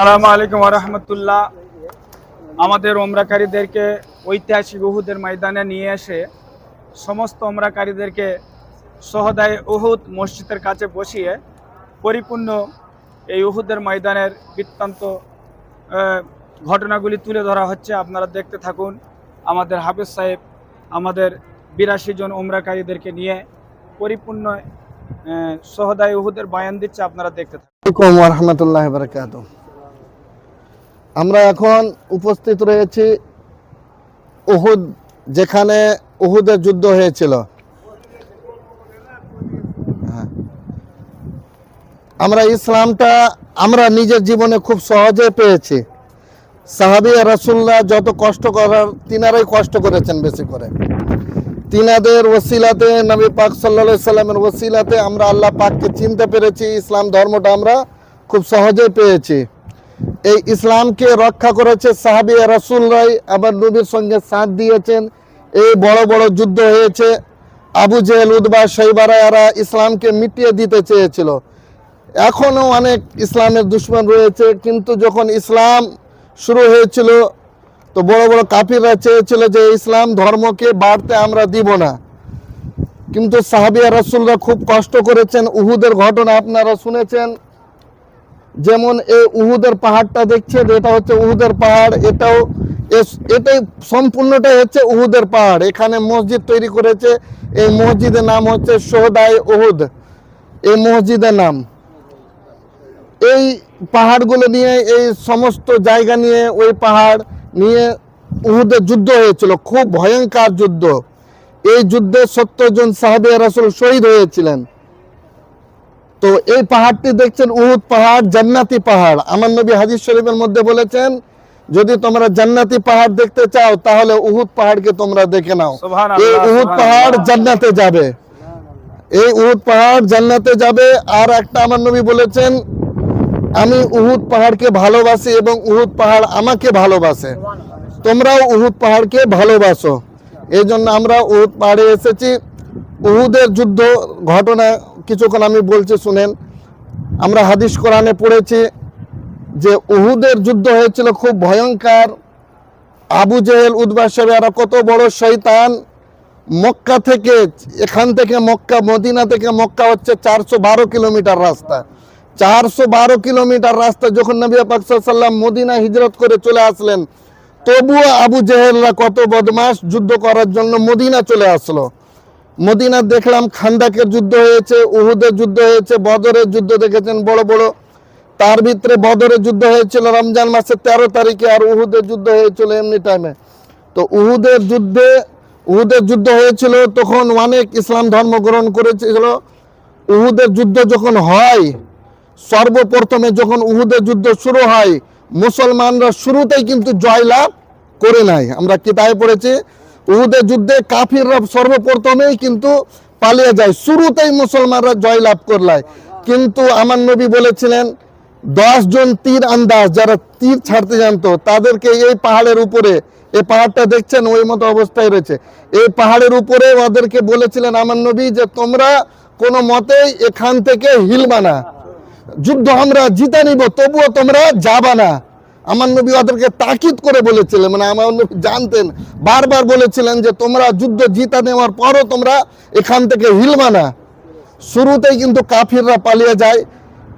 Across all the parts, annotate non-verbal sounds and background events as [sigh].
সালামু আলাইকুম রহমতুল্লাহ। আমাদের ওমরাকারীদেরকে ঐতিহাসিক উহুদের ময়দানে নিয়ে এসে সমস্ত ওমরাকারীদেরকে সহদায় উহুদ মসজিদের কাছে বসিয়ে পরিপূর্ণ এই উহুদের ময়দানের বৃত্তান্ত ঘটনাগুলি তুলে ধরা হচ্ছে। আপনারা দেখতে থাকুন, আমাদের হাফেজ সাহেব, আমাদের বিরাশি জন ওমরাকারীদেরকে নিয়ে পরিপূর্ণ সহদায় উহুদের বায়ান দিচ্ছে। আপনারা দেখতে থাকুন। রহমতুল্লাহ আমরা এখন উপস্থিত রয়েছি উহুদ, যেখানে উহুদের যুদ্ধ হয়েছিল। হ্যাঁ। আমরা ইসলামটা আমরা নিজের জীবনে খুব সহজে পেয়েছি। সাহাবি রাসুল্লাহ যত কষ্ট করার, তিনারাই কষ্ট করেছেন বেশি করে। তিনাদের ওসিলাতে নবী পাক সাল্লা সাল্লামের ওসিলাতে আমরা আল্লাহ পাককে চিনতে পেরেছি, ইসলাম ধর্মটা আমরা খুব সহজেই পেয়েছি। এই ইসলামকে রক্ষা করেছে সাহাবি রাসুলরাই আবার নবীর সঙ্গে সাথ দিয়েছেন। এই বড় বড় যুদ্ধ হয়েছে। আবু জেহেল উদ্বা শৈবারায়ারা ইসলামকে মিটিয়ে দিতে চেয়েছিল। এখনও অনেক ইসলামের দুশ্মন রয়েছে, কিন্তু যখন ইসলাম শুরু হয়েছিল, তো বড় বড় কাফিররা চেয়েছিল যে ইসলাম ধর্মকে বাড়তে আমরা দিব না। কিন্তু সাহাবিয়া রাসুলরা খুব কষ্ট করেছেন। উহুদের ঘটনা আপনারা শুনেছেন। যেমন এই উহুদের পাহাড়টা দেখছেন এটা হচ্ছে উহুদের পাহাড়, এটাও এটাই সম্পূর্ণটাই হচ্ছে উহুদের পাহাড়। এখানে মসজিদ তৈরি করেছে, এই মসজিদের নাম হচ্ছে সোহদাই উহুদ। এই মসজিদের নাম। এই পাহাড়গুলো নিয়ে, এই সমস্ত জায়গা নিয়ে, ওই পাহাড় নিয়ে উহুদের যুদ্ধ হয়েছিল, খুব ভয়ঙ্কর যুদ্ধ। এই যুদ্ধে সত্তর জন রাসুল শহীদ হয়েছিলেন। তো এই পাহাড়টি দেখছেন উহুদ পাহাড় জান্নাতি পাহাড়। আমার নবী হাদিস শরীফের মধ্যে বলেছেন যদি তোমরা জান্নাতি পাহাড় দেখতে চাও তাহলে উহুদ পাহাড়কে তোমরা দেখে নাও। এই উহুদ পাহাড় জান্নাতে যাবে। এই উহুদ পাহাড় জান্নাতে যাবে আর একটা আমার নবী বলেছেন আমি উহুদ পাহাড়কে ভালোবাসি এবং উহুদ পাহাড় আমাকে ভালোবাসে। তোমরাও উহুদ পাহাড়কে ভালোবাসো। এই জন্য আমরা উহুদ পাহাড়ে এসেছি। উহুদের যুদ্ধ ঘটনা কিছুক্ষণ আমি বলছি, শুনেন, আমরা হাদিস কোরআনে পড়েছি যে উহুদের যুদ্ধ হয়েছিল খুব ভয়ঙ্কর। আবু জেহেল উদ্বাসব এরা কত বড় শৈতান মক্কা থেকে, এখান থেকে মক্কা, মদিনা থেকে মক্কা হচ্ছে চারশো বারো কিলোমিটার রাস্তা। চারশো বারো কিলোমিটার রাস্তা যখন নবী পাক সাল্লাম মদিনা হিজরত করে চলে আসলেন, তবুও আবু জেহেলরা কত বদমাস যুদ্ধ করার জন্য মদিনা চলে আসলো। মদিনা দেখলাম খান্দাকের যুদ্ধ হয়েছে, উহুদের যুদ্ধ হয়েছে, বদরের যুদ্ধ দেখেছেন বড় বড়। তার ভিতরে বদরের যুদ্ধ হয়েছিল রমজান মাসের তেরো তারিখে আর উহুদের যুদ্ধ হয়েছিল এমনি টাইমে তো উহুদের যুদ্ধে, উহুদের যুদ্ধ হয়েছিল, তখন অনেক ইসলাম ধর্ম গ্রহণ করেছিল। উহুদের যুদ্ধ যখন হয়, সর্বপ্রথমে যখন উহুদের যুদ্ধ শুরু হয়, মুসলমানরা শুরুতেই কিন্তু জয়লাভ করে নাই। আমরা কিতাবে পড়েছি উহুদের যুদ্ধে কাফিররা সর্বপ্রথমেই কিন্তু পালিয়ে যায়। শুরুতেই মুসলমানরা জয়লাভ করলায়। কিন্তু আমার নবী বলেছিলেন, দশ জন তীর আন্দাজ, যারা তীর ছাড়তে জানতো, তাদেরকে এই পাহাড়ের উপরে, এই পাহাড়টা দেখছেন, ওই মতো অবস্থায় রয়েছে। এই পাহাড়ের উপরে ওদেরকে বলেছিলেন, আমার নবী, যে তোমরা কোনো মতেই এখান থেকে হিলবা না যুদ্ধ আমরা জিতে নিব, তবুও তোমরা যাবা না। আমার নবী ওদেরকে তাকিদ করে বলেছিলেন মানে আমার নবী জানতেন, বারবার বলেছিলেন যে তোমরা যুদ্ধ জিতা নেওয়ার পরও তোমরা এখান থেকে হিলবা না। শুরুতেই কিন্তু কাফিররা পালিয়ে যায়।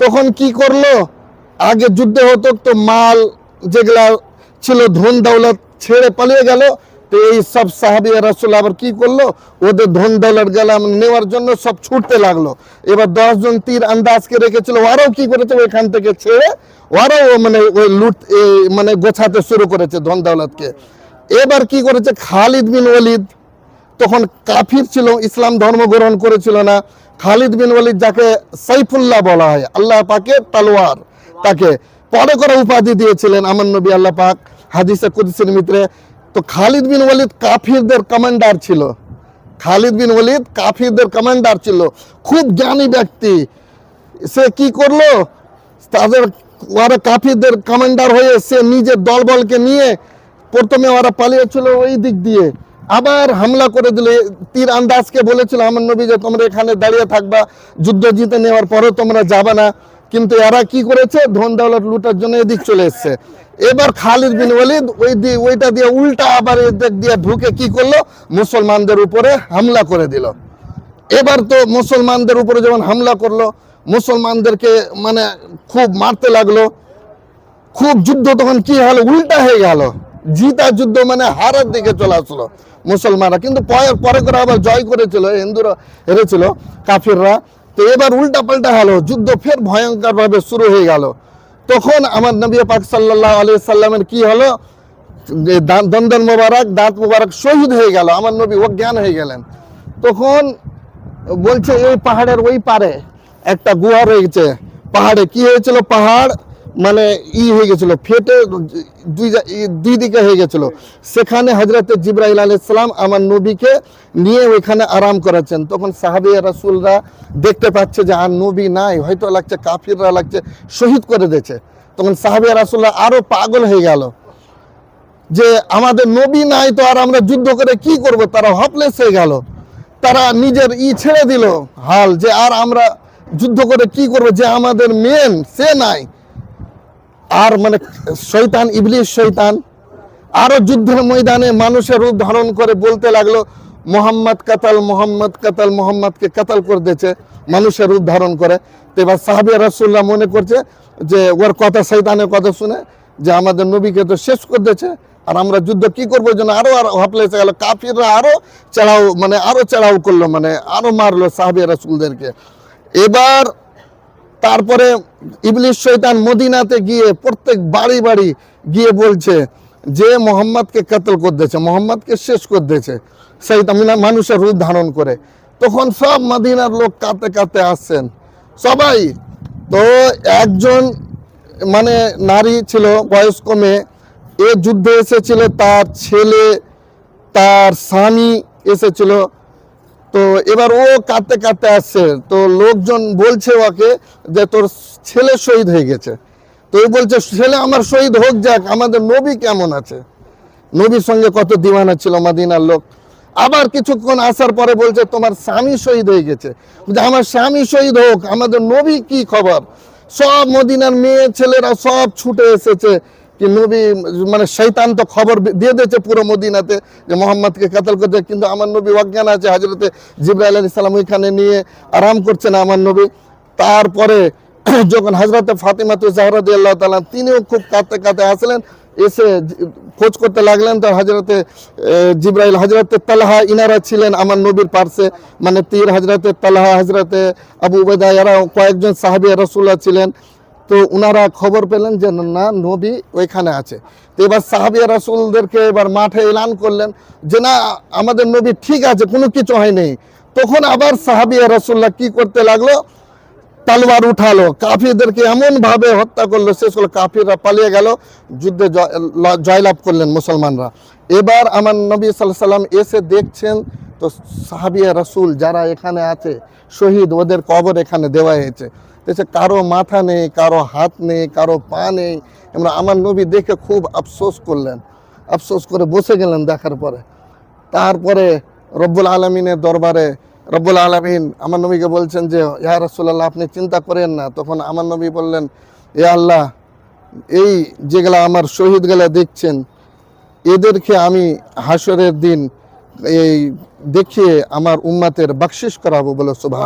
তখন কি করল? আগে যুদ্ধ হতো, তো মাল যেগুলা ছিল ধন দৌলত ছেড়ে পালিয়ে গেল। তো এই সব সাহাবি রাসুল আবার কি করল? ওদের ধন দৌলত গেলাম, নেওয়ার জন্য সব ছুটতে লাগল। এবার দশজন তীর আন্দাজকে রেখেছিল, ওরাও কি করেছে? ওইখান থেকে ছেড়ে ওরাও মানে ওই লুট মানে গোছাতে শুরু করেছে ধন দৌলতকে। এবার কি করেছে? খালিদ বিন ওলিদ তখন কাফির ছিল, ইসলাম ধর্ম গ্রহণ করেছিল না। খালিদ বিন ওলিদ যাকে সাইফুল্লাহ বলা হয়, আল্লাহ পাকে তালোয়ার তাকে পরে করে উপাধি দিয়েছিলেন। আমার নবী আল্লাহ পাক হাদিসে কুদিসের মিত্রে তো খালিদ বিন ওয়ালিদ কাফিরদের কমান্ডার ছিল। খালিদ বিন ওয়ালিদ কাফিরদের কমান্ডার ছিল। খুব জ্ঞানী ব্যক্তি। সে কি করল? তাদের ওরা কাফিরদের কমান্ডার হয়ে সে নিজের দলবলকে নিয়ে প্রথমে ওরা পালিয়েছিল ওই দিক দিয়ে। আবার হামলা করে দিলে। তীর আন্দাজকে বলেছিল আমার নবী যে তোমরা এখানে দাঁড়িয়ে থাকবা, যুদ্ধ জিতে নেওয়ার পরেও তোমরা যাবে না। কিন্তু এরা কি করেছে? ধন দৌলত লুটার জন্য এদিক চলে এসছে। এবার খালিদ বিন ওয়ালিদ ওই দিয়ে ওইটা দিয়ে উল্টা আবার এদিক দিয়ে ঢুকে কি করল? মুসলমানদের উপরে হামলা করে দিল। এবার তো মুসলমানদের উপরে যখন হামলা করল, মুসলমানদেরকে মানে খুব মারতে লাগল। খুব যুদ্ধ তখন কি হলো? উল্টা হয়ে গেল। জিতা যুদ্ধ মানে হারের দিকে চলে আসলো মুসলমানরা। কিন্তু পরে পরে করে আবার জয় করেছিল হিন্দুরা হেরেছিল, কাফিররা। তো এবার উল্টা পাল্টা হলো, যুদ্ধ ফের ভয়ঙ্করভাবে শুরু হয়ে গেল। তখন আমার নবী পাক সাল্লাহ আলি সাল্লামের কি হলো? দন্দন মোবারক, দাঁত মোবারক শহীদ হয়ে গেল, আমার নবী অজ্ঞান হয়ে গেলেন। তখন বলছে, ওই পাহাড়ের ওই পারে একটা গুহা রয়েছে। পাহাড়ে কি হয়েছিল? পাহাড় মানে ই হয়ে গেছিল, ফেটে দুই দিকে হয়ে গেছিল। সেখানে হজরত জিব্রাইল আলাইসালাম আমার নবীকে নিয়ে ওইখানে আরাম করেছেন। তখন সাহাবি রাসুলরা দেখতে পাচ্ছে যে আর নবী নাই, হয়তো লাগছে কাফিররা লাগছে, শহীদ করে দিয়েছে। তখন সাহাবি রাসুল্লাহ আরও পাগল হয়ে গেল যে আমাদের নবী নাই তো আর আমরা যুদ্ধ করে কি করব? তারা হপলেস হয়ে গেল। তারা নিজের ই ছেড়ে দিল, হাল যে আর আমরা যুদ্ধ করে কি করব? যে আমাদের মেন সে নাই। আর মানে শৈতান ইবলিশ শৈতান আরও যুদ্ধের ময়দানে মানুষের রূপ ধারণ করে বলতে লাগল, মোহাম্মদ কাতাল মোহাম্মদ কাতাল, মোহাম্মদকে কাতাল করে দিয়েছে। মানুষের রূপ ধারণ করে। এবার সাহাবিয়া রাসুল্লাহ মনে করছে যে, ওর কথা শৈতানের কথা শুনে যে আমাদের নবীকে তো শেষ করে দিয়েছে। আর আমরা যুদ্ধ কি করব যেন আরও আরও হাফলে গেল। কাফিররা আরও চড়াও মানে আরও চড়াও করল মানে আরও মারলো সাহাবিয়া রাসুলদেরকে। এবার তারপরে ইবলিশ শৈতান মদিনাতে গিয়ে প্রত্যেক বাড়ি বাড়ি গিয়ে বলছে যে মোহাম্মদকে কাতল করে দিয়েছে, মোহাম্মদকে শেষ করে দিয়েছে শৈতান মানে মানুষের রূপ ধারণ করে। তখন সব মদিনার লোক কাঁদতে কাঁদতে আসছেন সবাই তো একজন মানে নারী ছিল, বয়স্ক মেয়ে, এ যুদ্ধে এসেছিল, তার ছেলে, তার স্বামী এসেছিল। তো এবার ও কাঁদতে কাঁদতে আসছে। তো লোকজন বলছে ওকে যে, তোর ছেলে শহীদ হয়ে গেছে। তো ও বলছে, ছেলে আমার শহীদ হোক যাক, আমাদের নবী কেমন আছে? নবীর সঙ্গে কত দিওয়ানা ছিল মাদিনার লোক। আবার কিছুক্ষণ আসার পরে বলছে, তোমার স্বামী শহীদ হয়ে গেছে। আমার স্বামী শহীদ হোক, আমাদের নবী কি খবর? সব মদিনার মেয়ে ছেলেরা সব ছুটে এসেছে। কি নবী মানে শৈতান তো খবর দিয়ে দিয়েছে পুরো মদিনাতে যে মোহাম্মদকে কাতাল করতে কিন্তু আমার নবী অজ্ঞান আছে হাজরতে জিব্রাইল আলী সালাম ওইখানে নিয়ে আরাম করছেন আমার নবী। তারপরে [clears throat] যখন হজরতে ফাতিমা তো জাহরাদ আল্লাহ তালা তিনিও খুব কাঁদতে কাঁদতে আসলেন, এসে খোঁজ করতে লাগলেন, তো হাজরতে জিব্রাইল হাজরতে তালহা ইনারা ছিলেন আমার নবীর পার্শ্বে। মানে তীর হজরতে তালহা হাজরতে আবু উবেদা এরা কয়েকজন সাহাবি রসুল্লাহ ছিলেন। তো উনারা খবর পেলেন যে, না নবী ওইখানে আছে। তো এবার সাহাবিয়া রাসুলদেরকে এবার মাঠে এলান করলেন যে, না, আমাদের নবী ঠিক আছে, কোনো কিছু হয়নি। তখন আবার সাহাবিয়া রাসুল্লাহ কি করতে লাগল? তালবার উঠালো। কাফিরদেরকে এমন ভাবে হত্যা করল, শেষ হলো কাফিররা পালিয়ে গেল, যুদ্ধে জয়- জয়লাভ করলেন মুসলমানরা। এবার আমার নবী সাল্লাহ সাল্লাম এসে দেখছেন, তো সাহাবিয়া রাসুল যারা এখানে আছে, শহীদ, ওদের কবর এখানে দেওয়া হয়েছে। দেখছে কারও মাথা নেই, কারও হাত নেই, কারও পা নেই। এবার আমার নবী দেখে খুব আফসোস করলেন। আফসোস করে বসে গেলেন দেখার পরে। তারপরে রব্বুল আলমিনের দরবারে রব্বুল আলমিন আমার নবীকে বলছেন যে, ইয়া রসুল্লাহ আপনি চিন্তা করেন না। তখন আমার নবী বললেন এ আল্লাহ, এই যেগুলা আমার শহীদ গেলা দেখছেন, এদেরকে আমি হাসরের দিন এই দেখিয়ে আমার উম্মাতের বকশিস করাবো বলে সুবাহ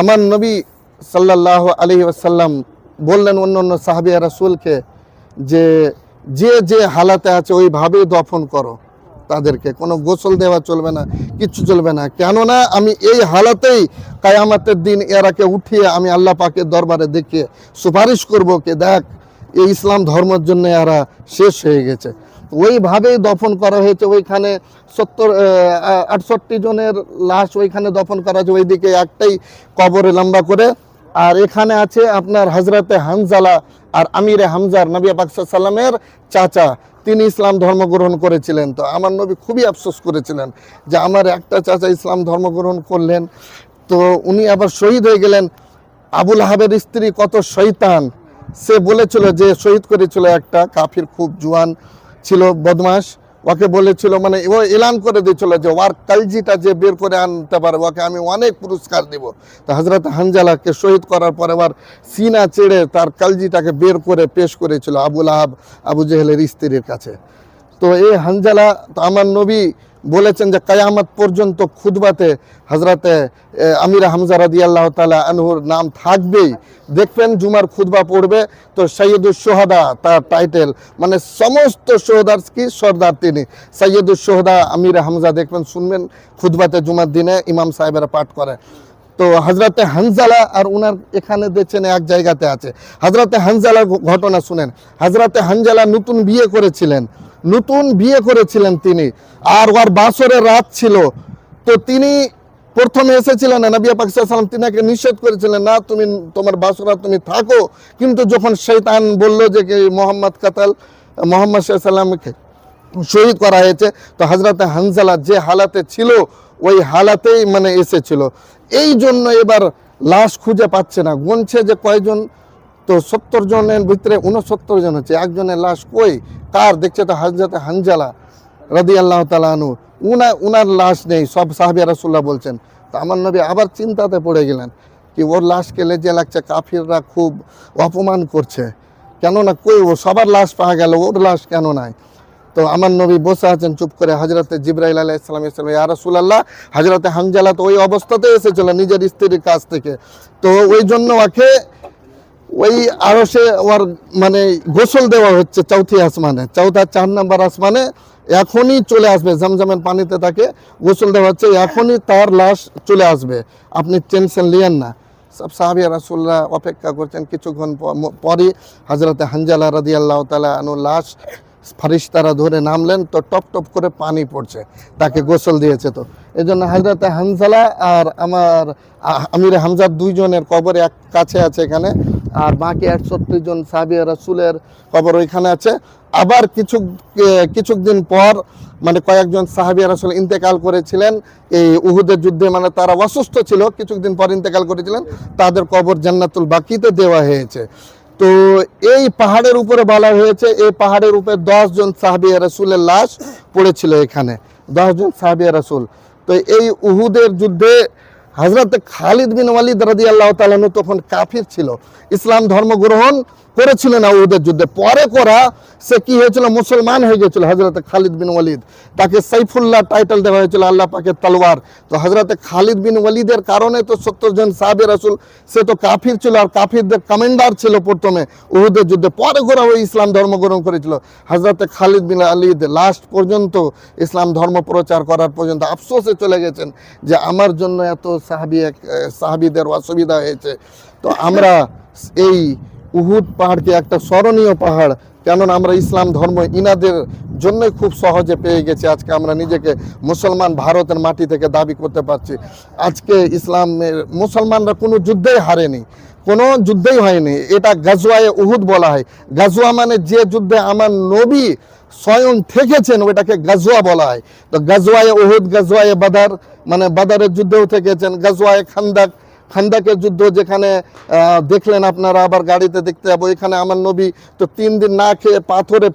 আমার নবী সাল্লাহ আলহি আসাল্লাম বললেন অন্য অন্য সাহাবিয়া রাসুলকে যে যে যে হালাতে আছে ওইভাবেই দফন করো। তাদেরকে কোনো গোসল দেওয়া চলবে না, কিচ্ছু চলবে না। কেননা আমি এই হালাতেই কায়ামাতের দিন এরাকে উঠিয়ে আমি আল্লাহ পাকের দরবারে দেখিয়ে সুপারিশ করব কে, দেখ, এই ইসলাম ধর্মের জন্য এরা শেষ হয়ে গেছে। ওইভাবেই দফন করা হয়েছে, ওইখানে সত্তর আটষট্টি জনের লাশ ওইখানে দফন করা হয়েছে, ওইদিকে একটাই কবরে লম্বা করে। আর এখানে আছে আপনার হজরতে হামজালা আর আমিরে হামজার নবী পাকসাল্লামের চাচা। তিনি ইসলাম ধর্ম গ্রহণ করেছিলেন। তো আমার নবী খুবই আফসোস করেছিলেন যে আমার একটা চাচা ইসলাম ধর্ম গ্রহণ করলেন। তো উনি আবার শহীদ হয়ে গেলেন। আবুল আহাবের স্ত্রী কত শৈতান সে বলেছিল যে শহীদ করেছিল একটা কাফির খুব জুয়ান। ছিল বদমাস ওকে বলেছিল মানে ও এলান করে দিয়েছিল যে ওর কালজিটা যে বের করে আনতে পারে, ওকে আমি অনেক পুরস্কার দেব। তো হজরত হানজালাকে শহীদ করার পরে আবার সিনা চেড়ে তার কালজিটাকে বের করে পেশ করেছিল আবুল আহাব আবু জেহেলের স্ত্রীর কাছে। তো এই হানজালা, তো আমার নবী বলেছেন যে কায়ামত পর্যন্ত খুদবাতে হজরতে আমির হামজা রাদি আল্লাহ তালা আনহুর নাম থাকবেই। দেখবেন জুমার খুদবা পড়বে, তো সৈয়দুল সোহাদা তার টাইটেল মানে সমস্ত সোহদার কি? সর্দার তিনি। সৈয়দুল সোহদা আমির হামজা দেখবেন, শুনবেন খুদবাতে জুমার দিনে ইমাম সাহেবেরা পাঠ করে। তো হজরতে হানজালা আর উনার এখানে দেখছেন এক জায়গাতে আছে। হজরতে হানজালার ঘ- ঘটনা শুনেন। হজরতে হানজালা নতুন বিয়ে করেছিলেন। নতুন বিয়ে করেছিলেন তিনি। আর ওর বাসরের রাত ছিল। তো তিনি প্রথমে এসেছিলেন না, নবী পাক সাল্লাম তিনাকে নিষেধ করেছিলেন, না, তুমি, তোমার বাসরা তুমি থাকো। কিন্তু যখন শৈতান বলল যে মোহাম্মদ কাতাল, মোহাম্মদ সাল্লামকে শহীদ করা হয়েছে, তো হজরতে হানজালা যে হালাতে ছিল, ওই হালাতেই মানে এসেছিল। এই জন্য এবার লাশ খুঁজে পাচ্ছে না। গুনছে যে কয়জন তো সত্তর জনের ভিতরে উনসত্তর জন হচ্ছে। একজনের লাশ কই? কার? দেখছে তো হজরতে হানজালা রদি আল্লাহ তালানু উনা উনার লাশ নেই, সব সাহাবিয়া রাসুল্লাহ বলছেন। তো আমার নবী আবার চিন্তাতে পড়ে গেলেন কি ওর লাশ লাশকে লেজে লাগছে, কাফিররা খুব অপমান করছে। কেননা কই ও সবার লাশ পাওয়া গেল, ওর লাশ কেন নাই? তো আমার নবী বসে আছেন চুপ করে হজরতে জিব্রাইল আলাহ ইসলাম ইসলাম ইয়া রাসূলুল্লাহ হজরতে হানজালা তো ওই অবস্থাতে এসেছিল নিজের স্ত্রীর কাছ থেকে। তো ওই জন্য ওকে ওই আরও সে ওর মানে গোসল দেওয়া হচ্ছে চৌথি আসমানে চৌথা চার নাম্বার আসমানে এখনই চলে আসবে জমজমের পানিতে তাকে গোসল দেওয়া হচ্ছে, এখনই তার লাশ চলে আসবে। আপনি টেনশন লিয়েন না। সব সাহাবিয়া রাসুল্লাহ অপেক্ষা করছেন কিছুক্ষণ পরই হাজরতে হানজালা রাদি আল্লাহ তালা আনু লাশ ফারিস্তারা ধরে নামলেন, তো টপ টপ করে পানি পড়ছে, তাকে গোসল দিয়েছে তো। এই জন্য হজরতে হানজালা আর আমার আমির হামজার দুইজনের কবর এক কাছে আছে এখানে আর বাকি একষট্টি জন সাহাবিয়া রাসুলের কবর ওইখানে আছে। আবার কিছু কিছুদিন পর মানে কয়েকজন সাহাবিয়া রাসুল ইন্তেকাল করেছিলেন। এই উহুদের যুদ্ধে মানে তারা অসুস্থ ছিল, কিছুদিন পর ইন্তেকাল করেছিলেন। তাদের কবর জান্নাতুল বাকিতে দেওয়া হয়েছে। তো এই পাহাড়ের উপরে বলা হয়েছে, এই পাহাড়ের উপরে দশজন সাহাবিয়া রাসুলের লাশ পড়েছিল এখানে। দশজন সাহাবিয়া রাসুল। তো এই উহুদের যুদ্ধে হজরত খালিদ বিন ওয়ালিদ রাজি আল্লাহ তখন কাফির ছিল। ইসলাম ধর্ম গ্রহণ করেছিল না ওদের যুদ্ধে। পরে করা সে কি হয়েছিল? মুসলমান হয়ে গেছিল হজরত খালিদ বিন ওয়ালিদ। তাকে সাইফুল্লাহ টাইটেল দেওয়া হয়েছিল আল্লাহ পাকের তলোয়ার। তো হজরত খালিদ বিন ওয়ালিদের কারণে তো সত্তর জন সাহাবে রাসুল, সে তো কাফির ছিল আর কাফিরদের কমান্ডার ছিল প্রথমে উহুদের যুদ্ধে। পরে করা ওই ইসলাম ধর্ম গ্রহণ করেছিল। হজরত খালিদ বিন আলিদ লাস্ট পর্যন্ত ইসলাম ধর্ম প্রচার করার পর্যন্ত আফসোসে চলে গেছেন যে আমার জন্য এত সাহাবি, সাহাবিদের অসুবিধা হয়েছে। তো আমরা এই উহুদ পাহাড়কে একটা স্মরণীয় পাহাড়। কেননা আমরা ইসলাম ধর্ম ইনাদের জন্যই খুব সহজে পেয়ে গেছি। আজকে আমরা নিজেকে মুসলমান ভারতের মাটি থেকে দাবি করতে পারছি। আজকে ইসলামের মুসলমানরা কোনো যুদ্ধেই হারেনি, কোনো যুদ্ধই হয়নি। এটা গাজওয়ায়ে উহুদ বলা হয়। গাজওয়া মানে যে যুদ্ধে আমার নবী স্বয়ং থেকেছেন, ওটাকে গাজওয়া বলা হয়। তো গাজওয়ায়ে উহুদ, গাজওয়ায়ে বাদার মানে বাদারের যুদ্ধেও থেকেছেন। গাজওয়ায়ে খান্দাক খান্দাকের যুদ্ধ যেখানে দেখলেন আপনারা, আবার গাড়িতে দেখতে যাব। এখানে আমার নবী তো তিন দিন না খেয়ে পাথরে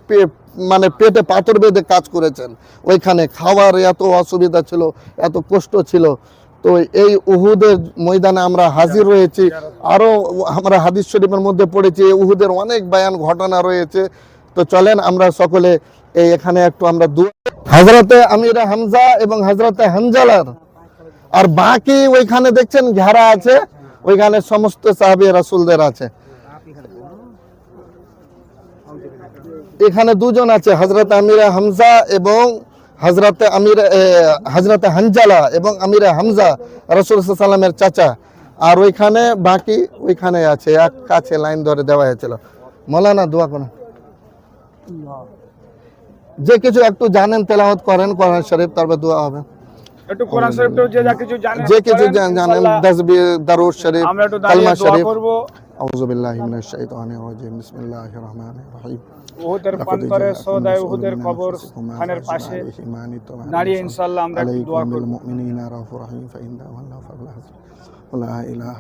মানে পেটে পাথর বেঁধে কাজ করেছেন। ওইখানে খাওয়ার এত অসুবিধা ছিল, এত কষ্ট ছিল। তো এই উহুদের ময়দানে আমরা হাজির রয়েছি। আরও আমরা হাদিস শরীফের মধ্যে পড়েছি, এই উহুদের অনেক বায়ান ঘটনা রয়েছে। তো চলেন আমরা সকলে এই এখানে একটু আমরা দু হজরতে আমির হামজা এবং হজরতে হানজালার আর বাকি ওইখানে দেখছেন ঘেরা আছে ওইখানে সমস্ত সাহাবি রাসুলদের আছে। এখানে দুজন আছে হজরত আমিরা হামজা এবং হজরতে আমির হজরতে হানজালা এবং আমিরা হামজা রসুল সাল্লামের চাচা। আর ওইখানে বাকি ওইখানে আছে এক কাছে লাইন ধরে দেওয়া হয়েছিল। মৌলানা দোয়া করেন। যে কিছু একটু জানেন তেলাওয়াত করেন কোরআন শরীফ তারপর দোয়া হবে। একটু কোরআন শরীফটা যে যা কিছু জানেন যে কিছু জানেন তাসবিহ দারুদ শরীফ আমরা একটু কালমা শরীফ। করব। আউযু বিল্লাহি মিনাশ শাইতানির রাজিম। বিসমিল্লাহির রহমানির রহিম। উহুদের প্রান্তরে সৌদায় উহুদের কবর খানের পাশে দাঁড়িয়ে ইনশাআল্লাহ আমরা একটু দোয়া করব। মুমিনিনা রাফুর রহিম ফা ইন্না আল্লাহ ফাবলা লা ইলাহা